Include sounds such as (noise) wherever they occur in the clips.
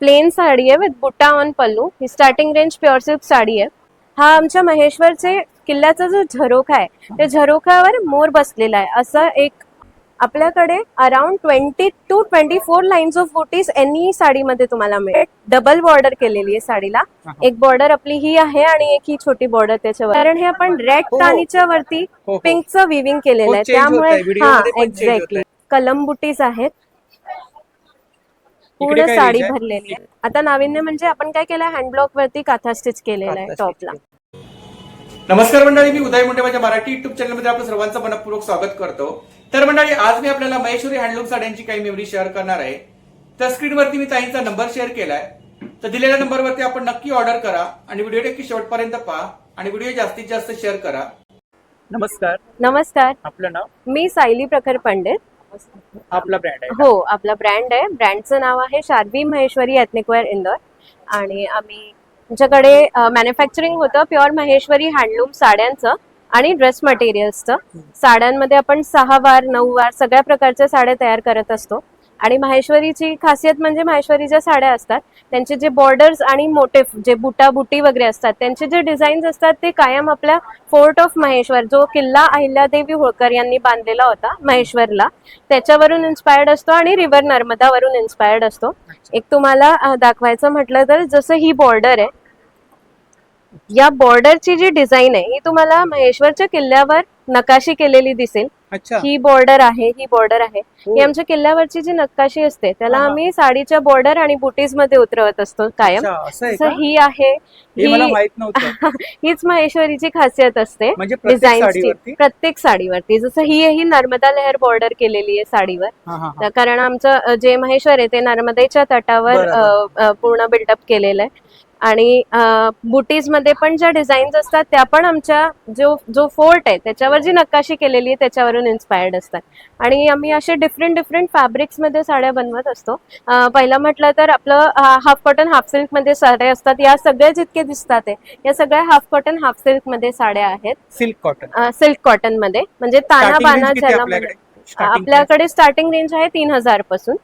Plain sari आहे with बुट्टा on pallu. He starting range pure silk sari आहे. हा आमच्या महेश्वरचे किल्ल्याचा जो झरोखा आहे त्या झरोख्यावर मोर बसलेला आहे. असं एक आपल्याकडे around twenty two twenty four lines of बुटीज any साडीमध्ये तुम्हाला मिळेल. डबल बॉर्डर केलेली आहे साडीला. एक बॉर्डर आपली ही आहे आणि एक ही छोटी बॉर्डर त्याच्यावर. कारण हे आपण रेड हो. तानीच्या वरती हो, हो. पिंकचं विविंग केलेलं हो, आहे. त्यामुळे हा एक्झॅक्टली. कलम बुटीज आहेत. पूर्ण साडी? भरलेली आहे. आता नाविन्य म्हणजे आपण काय केलं? हँड ब्लॉक वरती काथा स्टिच केलेलं आहे टॉपला नमस्कार मंडळी मी उदय मुंडे माझ्या मराठी युट्यूब चॅनलमध्ये आपलं सर्वांचं मनपूर्वक स्वागत करतो. तर मंडळी आज मी आपल्याला महेश्वरी हँडलूम साड्यांची काही मेमरी शेअर करणार आहे. तर स्क्रीनवरती मी ताईंचा नंबर शेअर केलाय. तर दिलेल्या नंबरवरती आपण नक्की ऑर्डर करा आणि व्हिडिओ नक्की शेवटपर्यंत पहा आणि व्हिडिओ जास्तीत जास्त शेअर करा. नमस्कार. नमस्कार. आपलं नाव? मी सायली प्रखर पंडित. आपला ब्रँड आहे. हो आपला ब्रँड आहे. ब्रँडचं नाव आहे शार्वी महेश्वरी एथनिकवेअर इंदोर आणि आम्ही आमच्याकडे मॅन्युफॅक्चरिंग होतं प्युअर महेश्वरी हँडलूम साड्यांचं आणि ड्रेस मटेरियल्सचं साड्यांमध्ये आपण सहा वार नऊ वार सगळ्या प्रकारच्या साड्या तयार करत असतो. आणि माहेश्वरीची खासियत म्हणजे माहेश्वरी साड्या असतात त्यांचे जे बॉर्डर्स आणि मोटिफ जे बुटा बुटी वगैरे असतात त्यांचे जे डिझाईन्स असतात ते कायम आपल्या फोर्ट ऑफ महेश्वर जो किल्ला अहिल्यादेवी होळकर यांनी बांधलेला होता महेश्वरला त्याच्यावरून इन्स्पायर्ड असतो आणि रिव्हर नर्मदावरून इन्स्पायर्ड असतो. एक तुम्हाला दाखवायचं म्हटलं तर जसं ही बॉर्डर आहे या बॉर्डरची जी डिझाईन आहे ही तुम्हाला महेश्वरच्या किल्ल्यावर नकाशी केलेली दिसेल. अच्छा. ही बॉर्डर आहे ही बॉर्डर आहे. हो. ही आमच्या किल्ल्यावरची जी नकाशी असते त्याला हा, हा. आम्ही साडीच्या बॉर्डर आणि बुटीजमध्ये उतरवत असतो कायम. अच्छा, असं आहे तसं का? ही आहे. हे मला ही- माहीत नव्हतं. (laughs) हीच महेश्वरीची खासियत असते म्हणजे प्रत्येक साडीवरती? प्रत्येक साडीवरती. जसं ही ही नर्मदा लहर बॉर्डर केलेली आहे साडीवर. हा, हा, हा. कारण आमचं अ, जे महेश्वर आहे ते नर्मदेच्या तटावर बरं, अ, अ, पूर्ण बिल्डअप केलेलं आहे. आणि बुटीजमध्ये पण ज्या डिझाईन्स असतात त्या पण आमच्या जो जो फोर्ट आहे त्याच्यावर जी नकाशी केलेली आहे त्याच्यावरून इन्स्पायर्ड असतात. आणि आम्ही असे डिफरंट डिफरंट फॅब्रिक्समध्ये साड्या बनवत असतो. पहिलं म्हटलं तर आपलं हाफ कॉटन हाफ सिल्कमध्ये साड्या असतात. या सगळ्या जितके दिसतात आहे, या सगळ्या हाफ कॉटन हाफ सिल्कमध्ये साड्या आहेत. Silk cotton. सिल्क कॉटनमध्ये म्हणजे ताना बाना ज्याला आपल्याकडे? स्टार्टिंग रेंज आहे तीन हजारपासून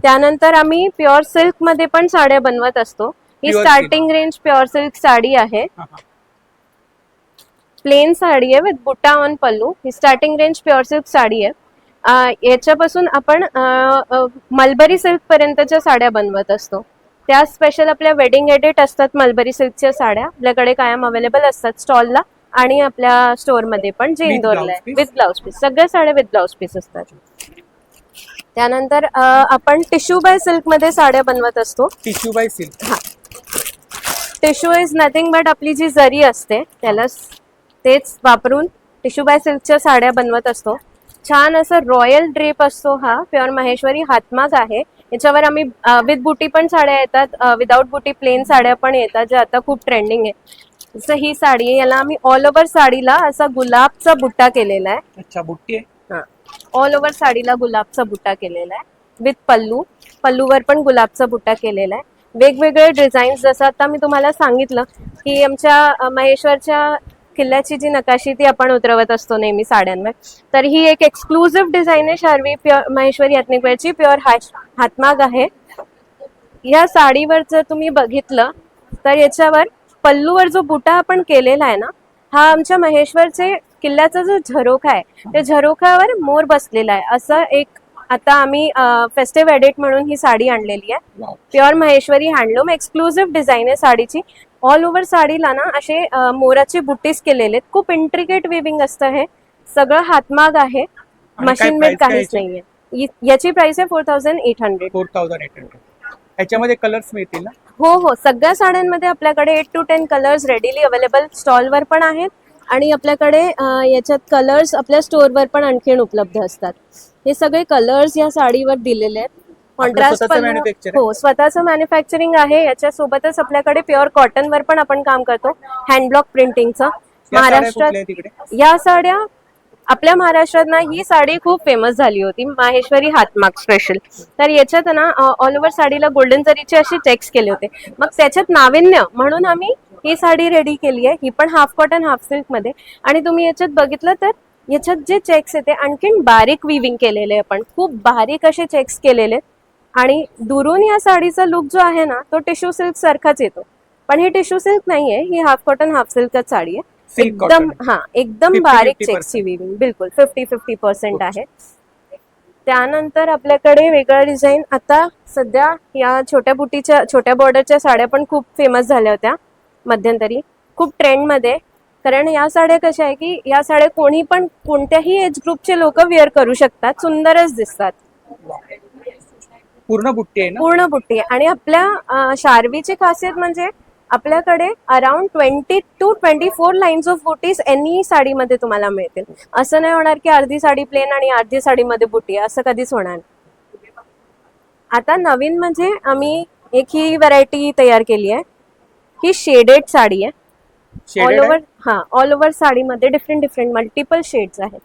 त्यानंतर आम्ही प्युअर सिल्कमध्ये पण साड्या बनवत असतो. ही starting range pure silk sari आहे हा, हा. प्लेन साडी आहे विथ बुट्टा on pallu he starting range pure silk sari आहे याच्यापासून आपण मलबरी सिल्क पर्यंतच्या साड्या बनवत असतो त्या स्पेशल आपल्या वेडिंग एडिट असतात मलबरी सिल्कच्या साड्या आपल्याकडे कायम अवेलेबल असतात स्टॉलला आणि आपल्या स्टोअरमध्ये पण जे इंदोरला आहे? विथ ब्लाउज पीस सगळ्या साड्या विथ ब्लाउज पीस असतात त्यानंतर आपण टिश्यू बाय सिल्कमध्ये साड्या बनवत असतो tissue by silk tissue is nothing but आपली जी जरी असते त्याला तेच वापरून टिश्यू बाय सिल्कच्या साड्या बनवत असतो. छान असं रॉयल ड्रेप असतो हा प्युअर महेश्वरी हातमाग आहे. याच्यावर आम्ही विथ बुटी पण साड्या येतात विदाऊट बुटी प्लेन साड्या पण येतात ज्या आता खूप ट्रेंडिंग आहे. जसं ही साडी आहे याला आम्ही ऑल ओव्हर साडीला असा गुलाबचा बुट्टा केलेला आहे. अच्छा बुट्टी आहे? ऑल ओव्हर साडीला गुलाबचा बुट्टा केलेला आहे. विथ पल्लू पल्लूवर पण गुलाबचा बुट्टा केलेला आहे. वेगवेगळे डिझाईन्स जसं आता मी तुम्हाला सांगितलं की आमच्या महेश्वरच्या किल्ल्याची जी नकाशी ती आपण उतरवत असतो नेहमी साड्यांवर. तर ही एक एक्सक्लुझिव्ह डिझाईन आहे शार्वी प्युअर महेश्वरी एथनिकवेअरची प्युअर हातमाग आहे. या साडीवर जर तुम्ही बघितलं तर याच्यावर पल्लूवर जो बुटा आपण केलेला आहे ना हा आमच्या महेश्वरचे किल्ल्याचा जो झरोखा आहे त्या झरोख्यावर मोर बसलेला आहे. असं एक आता आम्ही फेस्टिव्ह एडिट म्हणून ही साडी आणलेली आहे. Pure Maheshwari handloom exclusive design आहे साडीची. ऑल ओव्हर साडीला ना असे मोराचे बुटीस केलेले आहेत. खूप इंट्रिकेट विविंग असतं हे. सगळं हातमाग आहे. मशीन मेड काहीच? नाहीये. याची प्राइस आहे four thousand eight hundred four thousand eight hundred याच्यामध्ये कलर्स मिळतील ना? हो हो. सगळ्या साड्यांमध्ये आपल्याकडे eight two ten colours readily available स्टॉलवर पण आहेत. आणि आपल्याकडे याच्यात कलर्स आपल्या स्टोअरवर पण आणखीन उपलब्ध असतात. हे सगळे कलर्स या साडीवर दिलेले आहेत. कॉन्ट्रास्ट आहे? हो स्वतःचं मॅन्युफॅक्चरिंग आहे. याच्या सोबतच आपल्याकडे प्युअर कॉटनवर पण आपण काम करतो. हँडब्लॉक प्रिंटिंगचं महाराष्ट्रात या साड्या आपल्या महाराष्ट्रात ना ही साडी खूप फेमस झाली होती माहेश्वरी हातमाग स्पेशल तर याच्यात ना ऑल ओव्हर साडीला गोल्डन जरीचे असे चेक्स केले होते. मग त्याच्यात नाविन्य म्हणून आम्ही ही साडी रेडी केली आहे. ही पण हाफ कॉटन हाफ सिल्कमध्ये. आणि तुम्ही याच्यात बघितलं तर याच्यात जे चेक्स येते आणखीन बारीक विविंग केलेले आहे आपण खूप बारीक असे चेक्स केलेले आणि दुरून या साडीचा लुक जो आहे ना तो टिश्यू सिल्क सारखाच येतो. पण ही टिश्यू सिल्क नाहीये ही हाफ कॉटन हाफ सिल्कच साडी आहे. एकदम. हा एकदम 50-50% बारीक चेक्सची विविंग बिलकुल फिफ्टी फिफ्टी पर्सेंट आहे त्यानंतर आपल्याकडे वेगळं डिझाईन आता सध्या या छोट्या बुटीच्या छोट्या बॉर्डरच्या साड्या पण खूप फेमस झाल्या होत्या मध्यंतरी. खूप ट्रेंडमध्ये कारण या साड्या कशा आहे की या साड्या कोणी पण कोणत्याही एज ग्रुपचे लोक वेअर करू शकतात. सुंदरच दिसतात. पूर्ण बुट्टी आहे पूर्ण बुट्टी आहे. आणि आपल्या शार्वीची खासियत म्हणजे आपल्याकडे around twenty two twenty four lines of बुटीज any साडीमध्ये तुम्हाला मिळतील असं नाही होणार की अर्धी साडी प्लेन आणि अर्धी साडीमध्ये बुटी आहे असं कधीच होणार. आता नवीन म्हणजे आम्ही एक ही व्हरायटी तयार केली आहे ही शेडेड साडी आहे ऑल ओव्हर? हा ऑल ओव्हर साडीमध्ये डिफरंट डिफरंट मल्टिपल शेड्स आहेत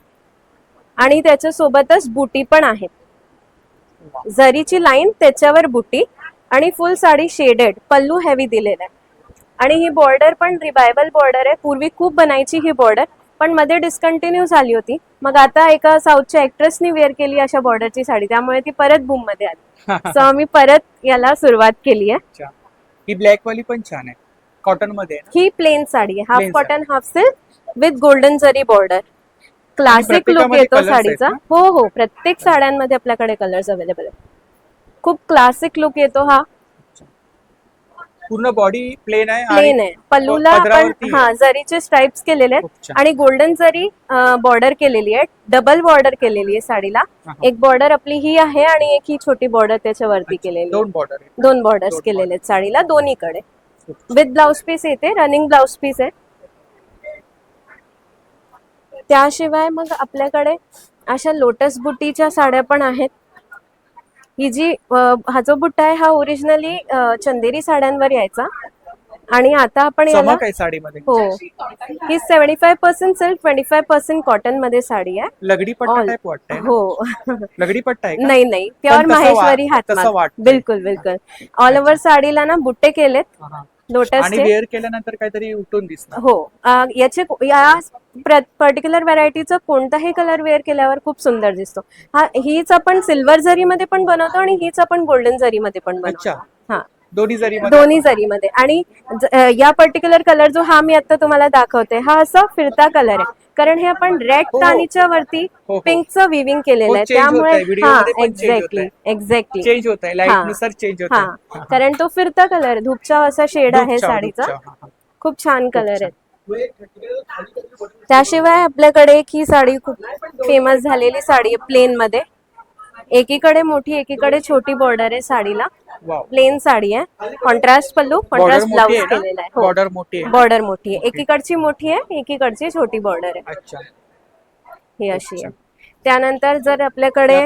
आणि त्याच्या सोबतच बुटी पण आहेत. जरीची लाईन त्याच्यावर बुटी आणि full sari shaded pallu heavy दिलेला आहे आणि ही बॉर्डर पण रिवायवल बॉर्डर आहे. पूर्वी खूप बनायची ही बॉर्डर पण मध्ये डिस्कंटिन्यू झाली होती. मग आता एका साऊथच्या ऍक्ट्रेसनी वेअर केली अशा बॉर्डरची साडी. त्यामुळे ती परत बूममध्ये आली. (laughs) सो आम्ही परत याला सुरुवात केली आहे. ही ब्लॅक वाली पण छान आहे. कॉटनमध्ये? ही प्लेन साडी आहे. Half cotton half silk with golden zari border classic look येतो साडीचा? हो हो. प्रत्येक साड्यांमध्ये आपल्याकडे कलर्स अवेलेबल आहेत. खूप क्लासिक लुक येतो हा. पूर्ण बॉडी प्लेन आहे प्लेन आहे. पल्लूला आपण हा जरीचे स्ट्राइप्स केलेले आहेत. आणि गोल्डन जरी बॉर्डर केलेली आहे डबल बॉर्डर केलेली आहे साडीला. एक बॉर्डर आपली ही आहे आणि एक ही छोटी बॉर्डर त्याच्यावरती केलेली आहे. दोन बॉर्डर दोन बॉर्डर्स केलेले आहेत साडीला दोन्हीकडे. विथ ब्लाउज पीस येते रनिंग ब्लाउज पीस आहे. त्याशिवाय मग आपल्याकडे अशा लोटस बुटीच्या साड्या पण आहेत. ही जी हा जो बुट्टा आहे हा ओरिजिनली चंदेरी साड्यांवर यायचा. आणि आता आपण याला हो. ही seventy five percent silk twenty five percent कॉटनमध्ये साडी आहे. लगडी पट्टा? हो. लगडी पट्टा? नाही नाही. प्युअर माहेश्वरी वाटतंय. बिलकुल बिलकुल. ऑल ओव्हर साडीला ना बुट्टे केलेत. हा, हा. आणि वेअर केल्यानंतर काहीतरी उठून दिसणार. हो. अ, याचे या पर्टिक्युलर व्हरायटीचं कोणताही कलर वेअर केल्यावर खूप सुंदर दिसतो. हा हीच आपण सिल्वर जरीमध्ये पण बनवतो आणि हीच आपण गोल्डन जरीमध्ये पण अच्छा. बनवतो हा. दोन्ही जरी दोन्ही जरीमध्ये. आणि ज- अ, या पर्टिक्युलर कलर जो हा मी आता तुम्हाला दाखवते हा असा फिरता कलर आहे. कारण हे आपण रेड हो. टाणीच्या वरती हो, हो. पिंकचं विविंग केलेलं हो, आहे. त्यामुळे हा एक्झॅक्टली. एक्झॅक्टली चेंज होत आहे चेंज होत हा कारण तो फिरता कलर धूपचा असा शेड आहे साडीचा. खूप छान कलर आहे. त्याशिवाय आपल्याकडे एक ही साडी खूप फेमस झालेली साडी आहे प्लेन मध्ये. एकीकडे मोठी एकीकडे छोटी बॉर्डर आहे साडीला. प्लेन साडी आहे. कॉन्ट्रास्ट पल्लू कॉन्ट्रास्ट आहे केलेला आहे. हो. बॉर्डर मोठी आहे. बॉर्डर मोठी आहे. एकीकडची मोठी आहे एकीकडची छोटी बॉर्डर आहे. अच्छा. ही अशी आहे. त्यानंतर जर आपल्याकडे.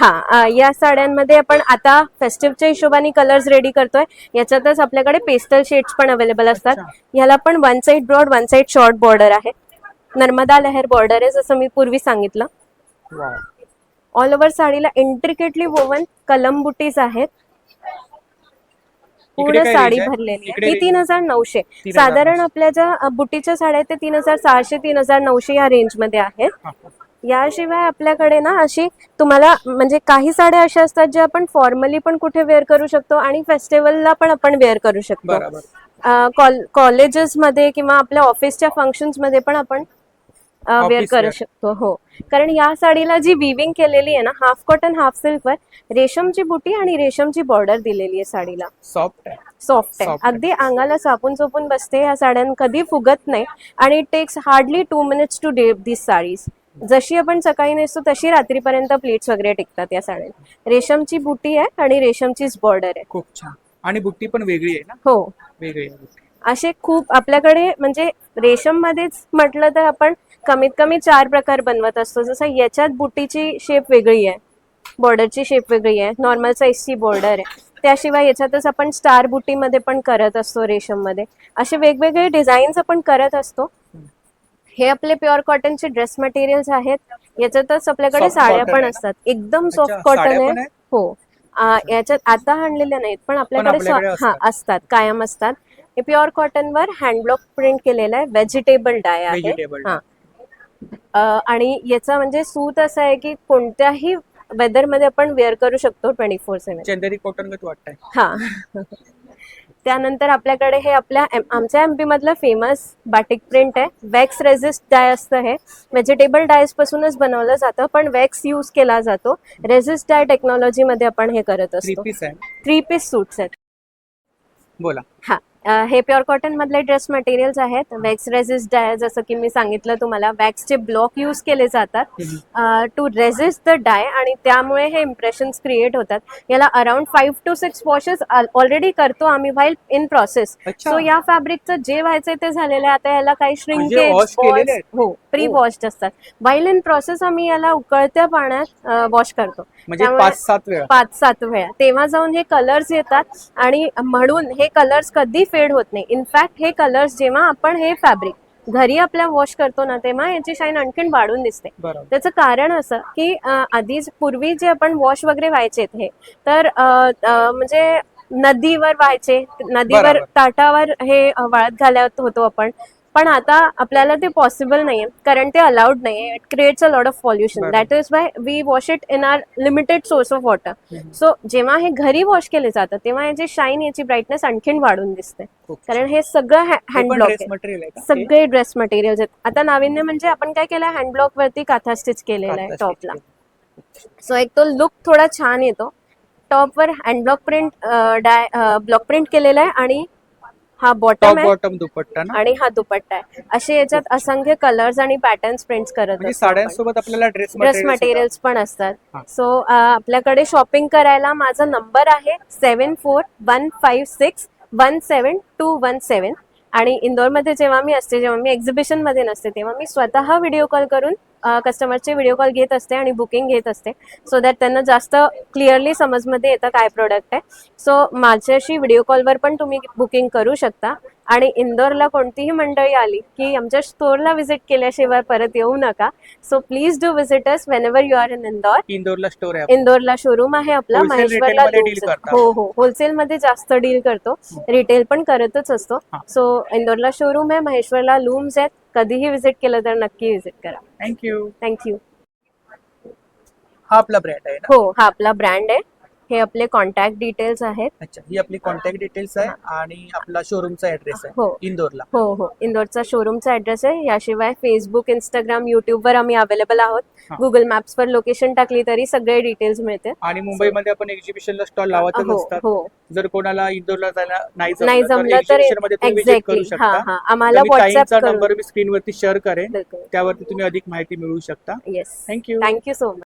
हा या साड्यांमध्ये आपण आता फेस्टिव्हच्या हिशोबाने कलर्स रेडी करतोय. याच्यातच आपल्याकडे पेस्टल शेड्स पण अवेलेबल असतात. ह्याला पण one side broad one side short border आहे. नर्मदा लहर बॉर्डर आहे जसं मी पूर्वी सांगितलं. ऑल ओव्हर साडीला इंट्रिकेटली वोवन कलम बुटीज आहेत. पूर्ण साडी? भरलेली आहे ही range तीन हजार नऊशे 3,900. साधारण आपल्या ज्या बुटीच्या साड्या आहेत ते तीन हजार सहाशे तीन हजार नऊशे या रेंजमध्ये आहेत. याशिवाय आपल्याकडे ना अशी तुम्हाला म्हणजे काही साड्या अशा असतात ज्या आपण फॉर्मली पण कुठे वेअर करू शकतो आणि फेस्टिवलला पण आपण वेअर करू शकतो कॉलेजेसमध्ये किंवा आपल्या ऑफिसच्या फंक्शन्समध्ये पण आपण वेअर करू. शकतो हो. कारण या साडीला जी विविंग केलेली आहे ना हाफ कॉटन हाफ सिल्कवर रेशमची बुटी आणि रेशमची बॉर्डर दिलेली आहे साडीला. सॉफ्ट आहे. सॉफ्ट आहे. अगदी अंगाला सापून चोपून बसते या साड्यां कधी फुगत नाही आणि it takes hardly two minutes to day this saris जशी आपण सकाळी नेसतो तशी रात्रीपर्यंत प्लेट्स वगैरे टिकतात या साड्या रेशमची बुटी आहे आणि रेशमचीच बॉर्डर आहे. खूप छान. आणि बुट्टी पण वेगळी आहे ना? हो. वेगळी असे खूप आपल्याकडे म्हणजे रेशम मध्येच म्हटलं तर आपण कमीत कमी चार प्रकार बनवत असतो. जसं याच्यात बुटीची शेप वेगळी आहे. बॉर्डरची शेप वेगळी आहे. नॉर्मल साईजची बॉर्डर आहे. त्याशिवाय याच्यातच आपण स्टार बुटीमध्ये पण करत असतो रेशममध्ये. असे वेगवेगळे डिझाईन्स आपण करत असतो. हे आपले प्युअर कॉटनचे ड्रेस मटेरियल्स आहेत. याच्यातच आपल्याकडे साड्या पण. असतात. एकदम सॉफ्ट कॉटन आहे? हो. याच्यात आता आणलेल्या नाहीत पण आपल्याकडे हा असतात. कायम असतात. हे प्युअर कॉटनवर हँडब्लॉक प्रिंट केलेलं आहे. व्हेजिटेबल डाय आहे. हा. आणि याचा म्हणजे सूत असं आहे की कोणत्याही वेदरमध्ये आपण वेअर करू शकतो twenty four seven. Chanderi cotton वाटतंय. हा. त्यानंतर आपल्याकडे हे आपल्या आमच्या एमपी मधलं फेमस बाटिक प्रिंट आहे. वॅक्स रेजिस्ट डाय असतं हे. व्हेजिटेबल डायस पासूनच बनवलं जातं पण वॅक्स यूज केला जातो. रेजिस्ट डाय टेक्नॉलॉजी मध्ये आपण हे करत असतो. थ्री पीस सूट्स आहेत. बोला. हा. हे प्युअर कॉटन मधले ड्रेस मटेरियल्स आहेत. वॅक्स रेजिस्ट डाय जसं की मी सांगितलं तुम्हाला वॅक्सचे ब्लॉक यूज केले जातात. टू रेजिस्ट द डाय आणि त्यामुळे हे इम्प्रेशन्स क्रिएट होतात. याला around five to six washes already करतो आम्ही व्हाईल इन प्रोसेस सो या फॅब्रिकचं जे व्हायचंय ते झालेलं आहे. आता याला काही म्हणजे श्रिंकेज आहेत? हो प्री हो. वॉश्ड असतात. व्हाईल इन प्रोसेस आम्ही याला उकळत्या पाण्यात वॉश करतो. म्हणजे पाच सात वेळा. तेव्हा जाऊन हे कलर्स येतात आणि म्हणून हे कलर्स कधी फेड होत नाही. इनफॅक्ट हे कलर्स जेव्हा आपण हे फॅब्रिक घरी आपल्या वॉश करतो ना तेव्हा याची शाईन आणखीन वाढून दिसते. त्याचं कारण असं की अं, आधीच पूर्वी जे आपण वॉश वगैरे व्हायचेत हे तर म्हणजे नदीवर व्हायचे नदीवर. ताटावर हे वाळत घालत होतो आपण. पण आता आपल्याला ते पॉसिबल नाहीये. कारण ते अलाउड नाहीये. It creates a lot of pollution. That is why we wash it in our limited source of water. So जेव्हा हे घरी वॉश केले जातात तेव्हा याची शाईन याची ब्राईटनेस आणखीन वाढून दिसते. कारण हे सगळं हँड ब्लॉक ड्रेस आहे. मटेरियल आहे का? सगळे ड्रेस मटेरियल्स आहेत. आता नाविन्य म्हणजे आपण काय केलं? हँड ब्लॉक वरती काथा स्टिच केलेलं आहे टॉपला सो एक तो लुक थोडा छान येतो. टॉपवर hand block print dye block print केलेला आहे आणि हा टॉप बॉटम आहे बॉटम दुपट्टा ना? आणि हा दुपट्टा आहे. असे याच्यात असंख्य कलर्स आणि पॅटर्न्स प्रिंट करत म्हणजे असतो आपण. साड्यांसोबत आपल्याला ड्रेस ड्रेस मटेरियल्स पण असतात. सो आपल्याकडे शॉपिंग करायला माझा नंबर आहे seven four one five six one seven two one seven आणि इंदोरमध्ये जेव्हा मी असते जेव्हा मी एक्झिबिशनमध्ये नसते तेव्हा मी स्वतः व्हिडिओ कॉल करून कस्टमरचे व्हिडिओ कॉल घेत असते आणि बुकिंग घेत असते. सो दॅट त्यांना जास्त क्लिअरली समजमध्ये येतं काय प्रोडक्ट आहे. सो माझ्याशी व्हिडिओ कॉलवर पण तुम्ही बुकिंग करू शकता. आणि इंदोरला कोणतीही मंडळी आली की आमच्या स्टोअरला व्हिजिट केल्याशिवाय परत येऊ नका. So please do visit us whenever you are in Indore इंदोरला store आहे. इंदोरला शोरूम आहे आपला. महेश्वरला. हो हो. होलसेल मध्ये जास्त डील करतो. रिटेल पण करतच असतो. सो इंदोरला शोरूम आहे महेश्वरला लूम्स आहेत. कधीही व्हिजिट केलं तर नक्की व्हिजिट करा. थँक्यू थँक्यू हा आपला ब्रँड आहे हो हा आपला ब्रँड आहे. हे आपले कॉन्टॅक्ट डिटेल्स आहेत. अच्छा ही आपली कॉन्टॅक्ट डिटेल्स आहे आणि आपला शोरूमचा ऍड्रेस आहे हो. इंदोरला. हो हो. इंदोरचा शोरूमचा ऍड्रेस आहे. याशिवाय फेसबुक इंस्टाग्राम युट्यूबवर आम्ही अवेलेबल आहोत. गुगल मॅप्सवर लोकेशन टाकली तरी सगळे डिटेल्स मिळते. आणि मुंबईमध्ये आपण एक्झिबिशनला स्टॉल लावतच हो असतात हो. जर कोणाला इंदोरला जायला नाही जमलं तर एक्झॅक्टली हा आम्हाला व्हॉट्सअप नंबर मी स्क्रीनवरती शेअर करेन. त्यावरती तुम्ही अधिक माहिती मिळवू शकता. Yes thank you thank you so much